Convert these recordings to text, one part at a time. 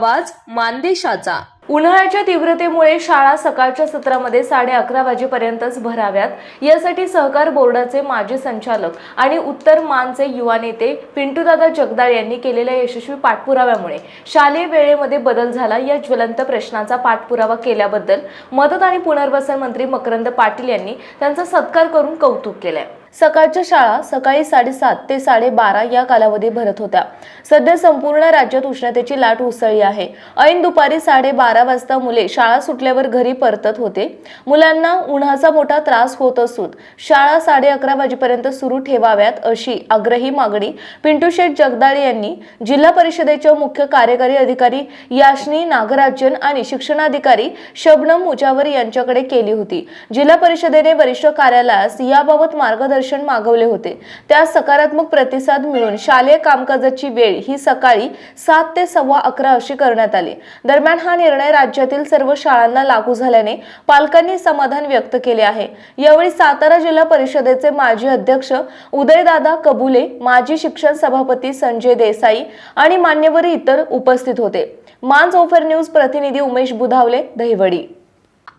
आवाज मानदेशाचा. उन्हाळ्याच्या तीव्रतेमुळे शाळा सकाळच्या सत्रामध्ये साडे अकरा वाजेपर्यंतच भराव्यात. यासाठी सहकार बोर्डाचे माजी संचालक आणि उत्तर मानचे युवा नेते पिंटूदादा जगदाळ यांनी केलेल्या यशस्वी पाठपुराव्यामुळे शालेय वेळेमध्ये बदल झाला या ज्वलंत प्रश्नाचा पाठपुरावा केल्याबद्दल मदत आणि पुनर्वसन मंत्री मकरंद पाटील यांनी त्यांचा सत्कार करून कौतुक केलंय. सकाळच्या शाळा सकाळी साडेसात ते साडेबारा या कालावधी भरत होत्या. सध्या संपूर्ण राज्यात उष्णतेची लाट उसळली आहे. ऐन दुपारी साडेबारा वाजता मुले शाळा सुटल्यावर घरी परतत होते. मुलांना उन्हाचा मोठा त्रास होत असून शाळा साडे अकरा वाजेपर्यंत सुरू ठेवाव्यात अशी आग्रही मागणी पिंटू शेठ जगदाळे यांनी जिल्हा परिषदेच्या मुख्य कार्यकारी अधिकारी याशनी नागराजन आणि शिक्षणाधिकारी शबनम मुजावर यांच्याकडे केली होती. जिल्हा परिषदेने वरिष्ठ कार्यालयास याबाबत मार्गदर्शन मागवले होते. त्यास सकारात्मक प्रतिसाद मिळून शालेय कामकाजाची वेळ ही सकाळी सात ते सव्वा अकरा अशी करण्यात आली. दरम्यान हा निर्णय राज्यातील सर्व शाळांना लागू झाल्याने पालकांनी समाधान व्यक्त केले आहे. यावेळी सातारा जिल्हा परिषदेचे माजी अध्यक्ष उदयदादा कबुले माजी शिक्षण सभापती संजय देसाई आणि मान्यवर इतर उपस्थित होते. मांस ओफर न्यूज प्रतिनिधी उमेश बुधावले दहिवडी.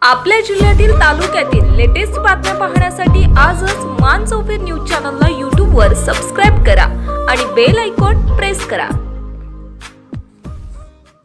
आपल्या जिल्ह्यातील तालुक्यातील लेटेस्ट बातम्या पाहण्यासाठी आजच मान चौफेर न्यूज चॅनलला यूट्यूबवर सबस्क्राईब करा आणि बेल आयकॉन प्रेस करा.